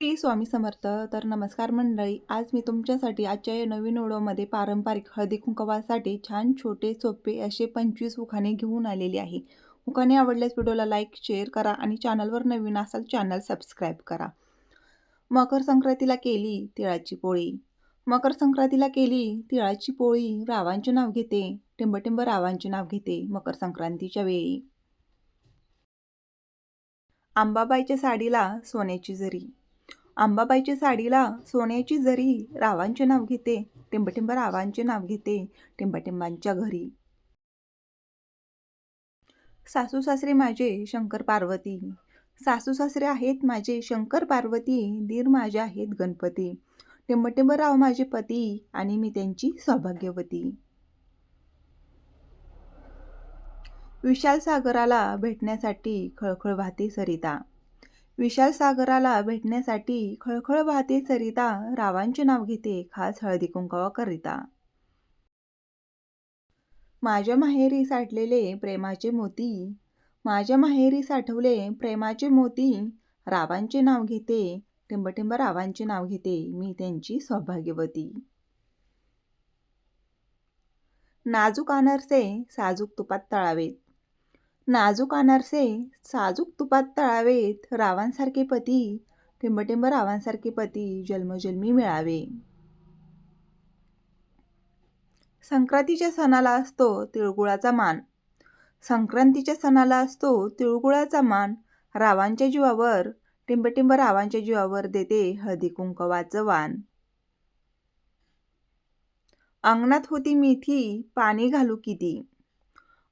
श्री स्वामी समर्थ. तर नमस्कार मंडळी आज मी तुमच्यासाठी आजच्या या नवीन व्हिडिओमध्ये पारंपरिक हळदी कुंकवासाठी छान छोटे सोपे असे पंचवीस उखाणे घेऊन आलेले आहे. उखाणे आवडल्यास व्हिडिओला लाईक शेअर करा आणि चॅनलवर नवीन असाल चॅनल सबस्क्राईब करा. मकर संक्रांतीला केली तिळाची पोळी. मकर संक्रांतीला केली तिळाची पोळी रावांचे नाव घेते. टिंबटिंब रावांचे नाव घेते मकर संक्रांतीच्या वेळी. आंबाबाईच्या साडीला सोन्याची जरी. आंबाबाईच्या साडीला सोन्याची जरी रावांचे नाव घेते टिंबटिंब रावांचे नाव घेते टिंबटिंबांच्या घरी. सासू सासरे माझे शंकर पार्वती. सासू सासरे आहेत माझे शंकर पार्वती दीर माझे आहेत गणपती. टिंबटिंबराव माझे पती आणि मी त्यांची सौभाग्यवती. विशाल सागराला भेटण्यासाठी खळखळ वाहते सरिता. विशाल सागराला भेटण्यासाठी खळखळ वाहते सरिता रावांचे नाव घेते खास हळदी कुंकवाकरिता माझ्या माहेरी साठलेले प्रेमाचे मोती. माझ्या माहेरी साठवले प्रेमाचे मोती. रावांचे नाव घेते टिंबटिंब रावांचे नाव घेते मी त्यांची सौभाग्यवती. नाजूक अनारसे साजूक तुपात तळावेत. नाजूक अनारसे साजूक तुपात तळावेत रावांसारखे पती टिंबटिंब रावांसारखे पती जन्मजन्मी मिळावे. संक्रांतीच्या सणाला असतो तिळगुळाचा मान. संक्रांतीच्या सणाला असतो तिळगुळाचा मान. रावांच्या जीवावर टिंबटिंब रावांच्या जीवावर देते हळदी कुंकवाचं वान अंगणात होती मेथी पाणी घालू किती.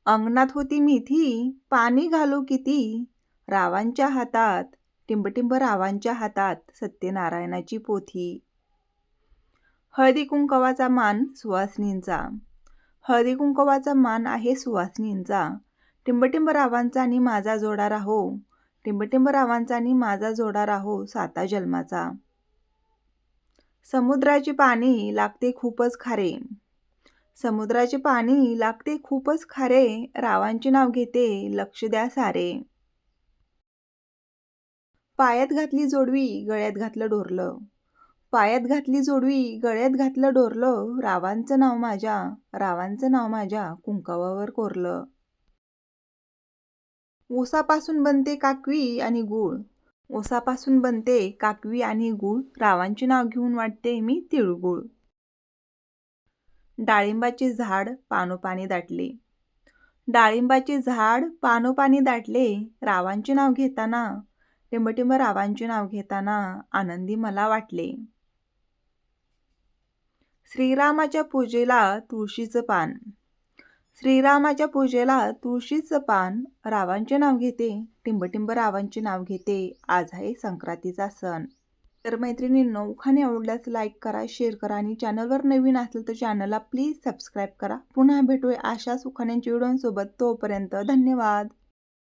अंगणात होती मिथी पाणी घालू किती रावांच्या हातात टिंबटिंब रावांच्या हातात सत्यनारायणाची पोथी. हळदी कुंकवाचा मान सुवासनींचा हळदी कुंकवाचा मान आहे सुवासनींचा टिंबटिंब रावांचा आणि माझा जोडा राहो. टिंबटिंब रावांचा आणि माझा जोडा राहो साता जन्माचा. समुद्राची पाणी लागते खूपच खारे. समुद्राचे पाणी लागते खूपच खारे. रावांचे नाव घेते लक्ष द्या सारे. पायात घातली जोडवी गळ्यात घातलं डोरलं. पायात घातली जोडवी गळ्यात घातलं डोरलं. रावांचं नाव माझ्या रावांचं नाव माझ्या कुंकावावर कोरलं. ओसापासून बनते काकवी आणि गूळ. ओसापासून बनते काकवी आणि गूळ. रावांचे नाव घेऊन वाटते मी तिळगुळ. डाळिंबाचे झाड पानोपानी दाटले. डाळिंबाचे झाड पानोपानी दाटले रावांचे नाव घेताना टिंबटिंब रावांचे नाव घेताना आनंदी मला वाटले. श्रीरामाच्या पूजेला तुळशीचं पान. श्रीरामाच्या पूजेला तुळशीचं पान रावांचे नाव घेते टिंबटिंब रावांचे नाव घेते आज आहे संक्रांतीचा सण. तर मैत्रिणींनो उखाणे आवडल्यास लाईक करा शेअर करा आणि चॅनलवर नवीन असेल तर चॅनलला प्लीज सबस्क्राईब करा. पुन्हा भेटूया अशाच उखाण्यांच्या व्हिडिओसोबत. तोपर्यंत धन्यवाद.